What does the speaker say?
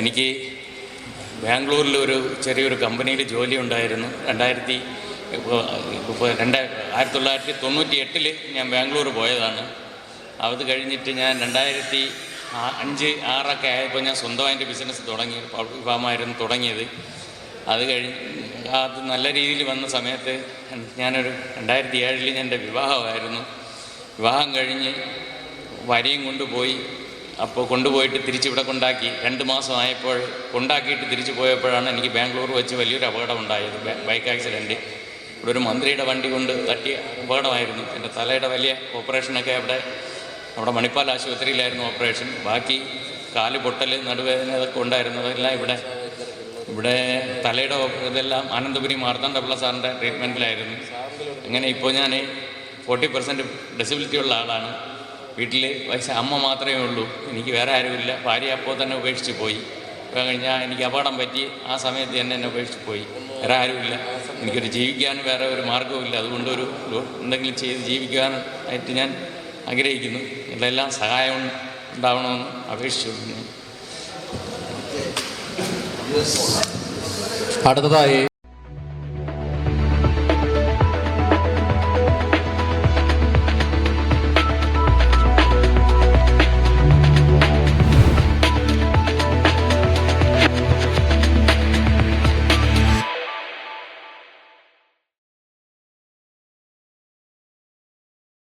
എനിക്ക് ബാംഗ്ലൂരിൽ ഒരു ചെറിയൊരു കമ്പനിയിൽ ജോലി ഉണ്ടായിരുന്നു. രണ്ടായിരത്തി രണ്ട് ആയിരത്തി തൊള്ളായിരത്തി തൊണ്ണൂറ്റി എട്ടിൽ ഞാൻ ബാംഗ്ലൂർ പോയതാണ്. അത് കഴിഞ്ഞിട്ട് ഞാൻ രണ്ടായിരത്തി അഞ്ച് ആറൊക്കെ ആയപ്പോൾ ഞാൻ സ്വന്തമായിട്ട് ബിസിനസ് തുടങ്ങി ഫാമായിരുന്നു തുടങ്ങിയത്. അത് കഴിഞ്ഞ് അത് നല്ല രീതിയിൽ വന്ന സമയത്ത് ഞാനൊരു രണ്ടായിരത്തി ഏഴിൽ എന്റെ വിവാഹമായിരുന്നു. വിവാഹം കഴിഞ്ഞ് വരിയും കൊണ്ടുപോയി. അപ്പോൾ കൊണ്ടുപോയിട്ട് തിരിച്ചിവിടെ കൊണ്ടാക്കി. രണ്ട് മാസമായപ്പോൾ കൊണ്ടാക്കിയിട്ട് തിരിച്ചു പോയപ്പോഴാണ് എനിക്ക് ബാംഗ്ലൂർ വെച്ച് വലിയൊരു അപകടം ഉണ്ടായത് ബൈക്ക് ആക്സിഡന്റ് ഇവിടെ ഒരു മന്ത്രിയുടെ വണ്ടി കൊണ്ട് തട്ടിയ അപകടമായിരുന്നു. എന്റെ തലയുടെ വലിയ ഓപ്പറേഷനൊക്കെ അവിടെ അവിടെ മണിപ്പാൽ ആശുപത്രിയിലായിരുന്നു ഓപ്പറേഷൻ. ബാക്കി കാൽ പൊട്ടൽ നടുവേദന ഇതൊക്കെ ഉണ്ടായിരുന്നതെല്ലാം ഇവിടെ ഇവിടെ തലയുടെ ഇതെല്ലാം ആനന്ദപുരി മാർത്താണ്ഡപിള്ള സാറിന്റെ ട്രീറ്റ്മെന്റിലായിരുന്നു അങ്ങനെ ഇപ്പോൾ ഞാൻ ഫോർട്ടി പെർസെന്റ് ഡിസബിലിറ്റി ഉള്ള ആളാണ്. വീട്ടിൽ വയസ്സ് അമ്മ മാത്രമേ ഉള്ളൂ. എനിക്ക് വേറെ ആരുമില്ല. ഭാര്യ അപ്പോൾ തന്നെ ഉപേക്ഷിച്ച് പോയി. കഴിഞ്ഞാൽ എനിക്ക് അപകടം പറ്റി. ആ സമയത്ത് തന്നെ എന്നെ ഉപേക്ഷിച്ച് പോയി. വേറെ ആരുമില്ല. എനിക്കൊരു ജീവിക്കാൻ വേറെ ഒരു മാർഗവുമില്ല. അതുകൊണ്ട് ഒരു എന്തെങ്കിലും ചെയ്ത് ജീവിക്കാൻ ആയിട്ട് ഞാൻ ആഗ്രഹിക്കുന്നു. ഇതെല്ലാം സഹായം ഉണ്ടാവണമെന്ന് അപേക്ഷിച്ചു അടുത്തതായി